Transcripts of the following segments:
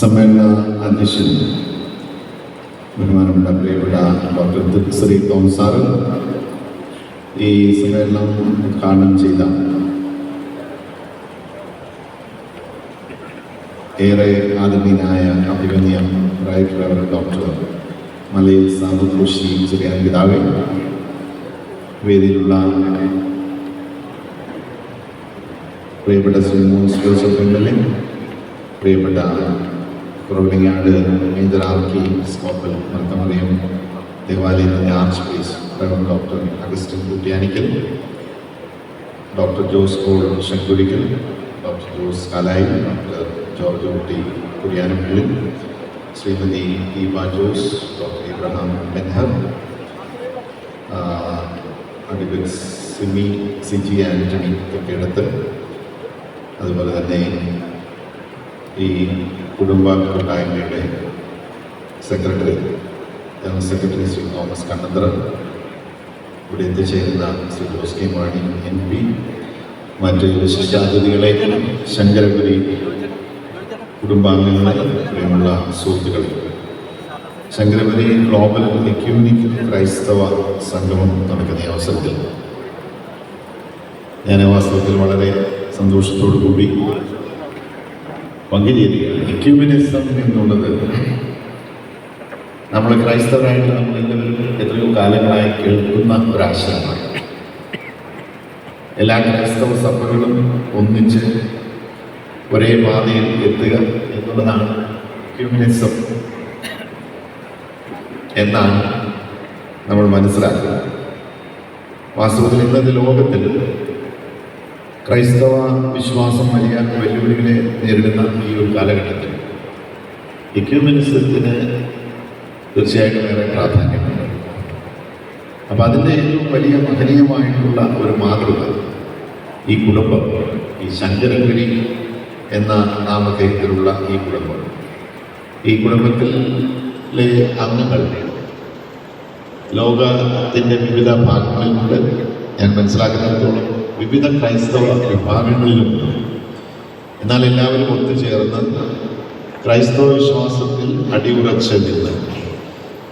സമ്മേളന അധ്യക്ഷൻ ബഹുമാനപ്പെട്ട പ്രിയപ്പെട്ട ഡോക്ടർ ശ്രീ തോമസ് സാറ് ഈ സമ്മേളനം ഉദ്ഘാടനം ചെയ്ത ഏറെ ആദരണീയനായ അഭിമന്യ റൈറ്റർ ഡോക്ടർ മലയിൽ സാബു കോശി ചെറിയ പിതാവെ വേദിയിലുള്ള പ്രിയപ്പെട്ട Sri Mons Joseph M L A പ്രിയപ്പെട്ട Kuravilangad major archiepiscopal Marthamariam ദേവാലയത്തിന്റെ archpriest Rev doctor Augustine Kuttiyanickal doctor Jose Paul Sankurikkal doctor Jose Kalayi doctor George Kutty Kudiyanappally Shrimati Deepa Jose doctor Ibrahim Benhur advocate Simi Siji Antony Thokkeduthu അതുപോലെ തന്നെ ഈ കുടുംബ കൂട്ടായ്മയുടെ secretary general secretary Sri Thomas Kannanthara ഇവിടെ എത്തിച്ചേരുന്ന Sri Jose K Mani M P മറ്റ് വിശിഷ്ടാതിഥികളെ ശങ്കരപുരി കുടുംബാംഗങ്ങളെ പ്രിയമുള്ള സുഹൃത്തുക്കൾ ശങ്കരപുരി ഗ്ലോബൽ എക്യൂനിക് ക്രൈസ്തവ സംഗമം നടക്കുന്ന അവസരത്തിൽ ഞാൻ വാസ്തവത്തിൽ വളരെ സന്തോഷത്തോടു കൂടി പങ്കുചേരുകയാണ്. ക്യൂബിനിസം എന്നുള്ളത് നമ്മൾ ക്രൈസ്തവരായിട്ട് നമ്മളെല്ലാവരും എത്രയോ കാലങ്ങളായി കേൾക്കുന്ന ഒരാശയമാണ്. എല്ലാ ക്രൈസ്തവ സഭകളും ഒന്നിച്ച് ഒരേ പാതയിൽ എത്തുക എന്നുള്ളതാണ് ഹ്യൂമനിസം എന്നാണ് നമ്മൾ മനസ്സിലാക്കുന്നത്. വാസ്തവത്തിൽ ഇന്നത്തെ ലോകത്തിൽ ക്രൈസ്തവ വിശ്വാസം വലിയ വെല്ലുവിളികളെ നേരിടുന്ന ഈ ഒരു കാലഘട്ടത്തിൽ. ഇക്യൂമിനിസത്തിന് തീർച്ചയായിട്ടും ഏറെ പ്രാധാന്യമുണ്ട്. അപ്പം അതിന്റെ ഏറ്റവും വലിയ മഹനീയമായിട്ടുള്ള ഒരു മാതൃക ഈ കുടുംബം ഈ ശങ്കരഗിരി എന്ന നാമധേയത്തിലുള്ള ഈ കുടുംബം. ഈ കുടുംബത്തിലെ അംഗങ്ങൾ ലോകത്തിന്റെ വിവിധ ഭാഗങ്ങളിലുണ്ട്. ഞാൻ മനസ്സിലാക്കുന്നിടത്തോളം വിവിധ ക്രൈസ്തവ വിഭാഗങ്ങളിലുണ്ട് എന്നാൽ എല്ലാവരും ഒത്തുചേർന്ന് ക്രൈസ്തവ വിശ്വാസത്തിൽ അടിയുറച്ച് നിന്ന്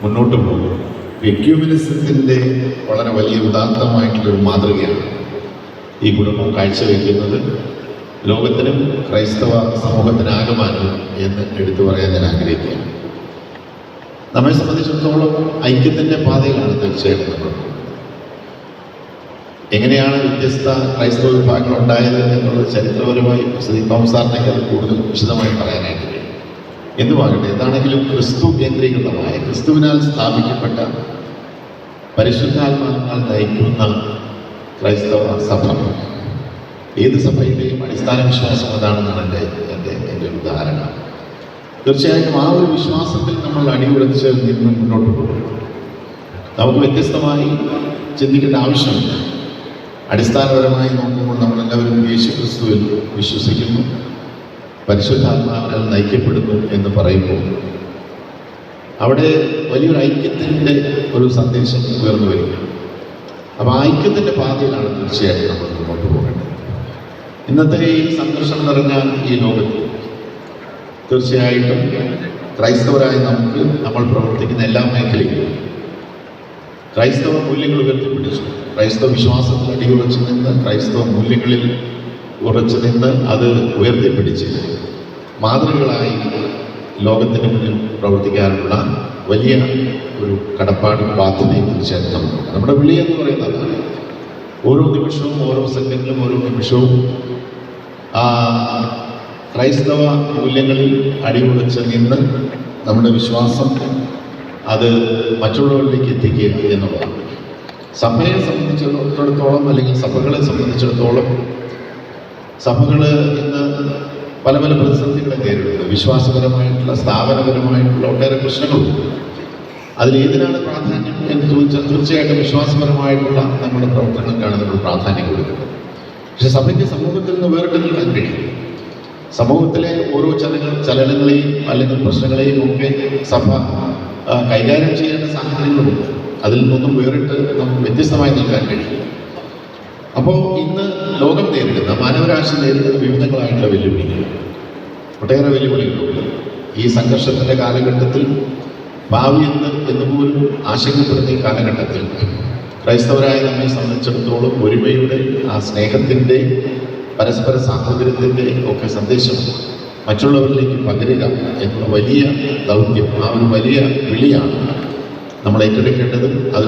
മുന്നോട്ട് പോകും എക്യൂമിനിസത്തിന്റെ വളരെ വലിയ ഉദാത്തമായിട്ടുള്ളൊരു മാതൃകയാണ് ഈ കുടുംബം കാഴ്ചവെക്കുന്നത്. ലോകത്തിനും ക്രൈസ്തവ സമൂഹത്തിനാകമാനം എന്ന് എടുത്തു പറയാൻ ഞാൻ ആഗ്രഹിക്കുകയാണ് നമ്മെ സംബന്ധിച്ചിടത്തോളം ഐക്യത്തിന്റെ പാതയിലാണ് തീർച്ചയായിട്ടും നമ്മൾ എങ്ങനെയാണ് വ്യത്യസ്ത ക്രൈസ്തവ വിഭാഗങ്ങൾ ഉണ്ടായത് എന്നുള്ളത് ചരിത്രപരമായി ശ്രീ തോമസാറിനെ അത് കൂടുതൽ വിശദമായി പറയാനായിട്ട് കഴിയും. എന്തുമാകട്ടെ എന്താണെങ്കിലും ക്രിസ്തു കേന്ദ്രീകൃതമായ ക്രിസ്തുവിനാൽ സ്ഥാപിക്കപ്പെട്ട പരിശുദ്ധാത്മാവിനാൽ നയിക്കുന്ന ക്രൈസ്തവ സഭ. ഏത് സഭയുടെയും അടിസ്ഥാന വിശ്വാസം അതാണെന്നാണ് എന്റെ എന്റെ എന്റെ ഒരു ധാരണ. തീർച്ചയായും ആ ഒരു വിശ്വാസത്തിൽ നമ്മൾ അടിയുറച്ച് നിന്ന് മുന്നോട്ട് പോകും നമുക്ക് വ്യത്യസ്തമായി ചിന്തിക്കേണ്ട ആവശ്യമില്ല. അടിസ്ഥാനപരമായി നോക്കുമ്പോൾ നമ്മളെല്ലാവരും യേശു ക്രിസ്തുവിൽ വിശ്വസിക്കുന്നു പരിശുദ്ധാത്മാവിനാൽ നയിക്കപ്പെടുന്നു എന്ന് പറയുമ്പോൾ അവിടെ വലിയൊരു ഐക്യത്തിന്റെ ഒരു സന്ദേശം ഉയർന്നു വരിക അപ്പോൾ ഐക്യത്തിന്റെ പാതയിലാണ് തീർച്ചയായിട്ടും നമ്മൾ മുന്നോട്ട് പോകേണ്ടത്. ഇന്നത്തെ ഈ സംഘർഷം നിറഞ്ഞ ഈ ലോകത്ത് തീർച്ചയായിട്ടും ക്രൈസ്തവരായി നമുക്ക് നമ്മൾ പ്രവർത്തിക്കുന്ന എല്ലാ മേഖലയിലും ക്രൈസ്തവ മൂല്യങ്ങൾ ഉയർത്തിപ്പിടിച്ചു. ക്രൈസ്തവ വിശ്വാസത്തിൽ അടിയുറച്ചു നിന്ന് ക്രൈസ്തവ മൂല്യങ്ങളിൽ ഉറച്ചു നിന്ന് അത് ഉയർത്തിപ്പിടിച്ച് മാതൃകളായി ലോകത്തിന് മുന്നിൽ പ്രവർത്തിക്കാനുള്ള വലിയ ഒരു കടപ്പാടും ബാധ്യതയും തീർച്ചയായിട്ടും നമുക്കുണ്ട് നമ്മുടെ വിളി എന്ന് പറയുന്നത് ഓരോ നിമിഷവും ഓരോ സെക്കൻഡിലും ഓരോ നിമിഷവും ക്രൈസ്തവ മൂല്യങ്ങളിൽ അടിയുറച്ച് നിന്ന് നമ്മുടെ വിശ്വാസം അത് മറ്റുള്ളവരിലേക്ക് എത്തിക്കുക എന്നുള്ളതാണ്. സഭയെ സംബന്ധിച്ചിടത്തോളം അല്ലെങ്കിൽ സഭകളെ സംബന്ധിച്ചിടത്തോളം സഭകൾ ഇന്ന് പല പല പ്രതിസന്ധികളെ നേരിടുന്നു വിശ്വാസപരമായിട്ടുള്ള സ്ഥാപനപരമായിട്ടുള്ള ഒട്ടേറെ പ്രശ്നങ്ങളുണ്ട്. അതിലേതിനാണ് പ്രാധാന്യം എന്ന് ചോദിച്ചാൽ തീർച്ചയായിട്ടും വിശ്വാസപരമായിട്ടുള്ള നമ്മുടെ പ്രവർത്തനങ്ങൾക്കാണ് നമ്മൾ പ്രാധാന്യം കൊടുക്കുന്നത്. പക്ഷെ സഭയ്ക്ക് സമൂഹത്തിൽ നിന്ന് വേറിട്ട് നിൽക്കാൻ കഴിയും സമൂഹത്തിലെ ഓരോ ചലന ചലനങ്ങളെയും അല്ലെങ്കിൽ പ്രശ്നങ്ങളെയും ഒക്കെ സഭ കൈകാര്യം ചെയ്യേണ്ട സാഹചര്യങ്ങളുണ്ട്. അതിൽ നിന്നും വേറിട്ട് നമുക്ക് വ്യത്യസ്തമായി നിൽക്കാൻ കഴിയും അപ്പോൾ ഇന്ന് ലോകം നേരിടുന്ന മാനവരാശി നേരിടുന്ന വിവിധങ്ങളായിട്ടുള്ള വെല്ലുവിളികൾ ഒട്ടേറെ വെല്ലുവിളികളുണ്ട്. ഈ സംഘർഷത്തിന്റെ കാലഘട്ടത്തിൽ ഭാവി എന്ത് എന്ന് പോലും കാലഘട്ടത്തിൽ ക്രൈസ്തവരായ നമ്മെ സംബന്ധിച്ചിടത്തോളം ഒരുമയുടെ ആ സ്നേഹത്തിന്റെ പരസ്പര സാഹോദര്യത്തിന്റെ ഒക്കെ സന്ദേശം മറ്റുള്ളവരിലേക്ക് പകരുക എന്ന വലിയ ദൗത്യം ആ ഒരു വലിയ വിളിയാണ് നമ്മൾ ഏറ്റെടുക്കേണ്ടതും. അത്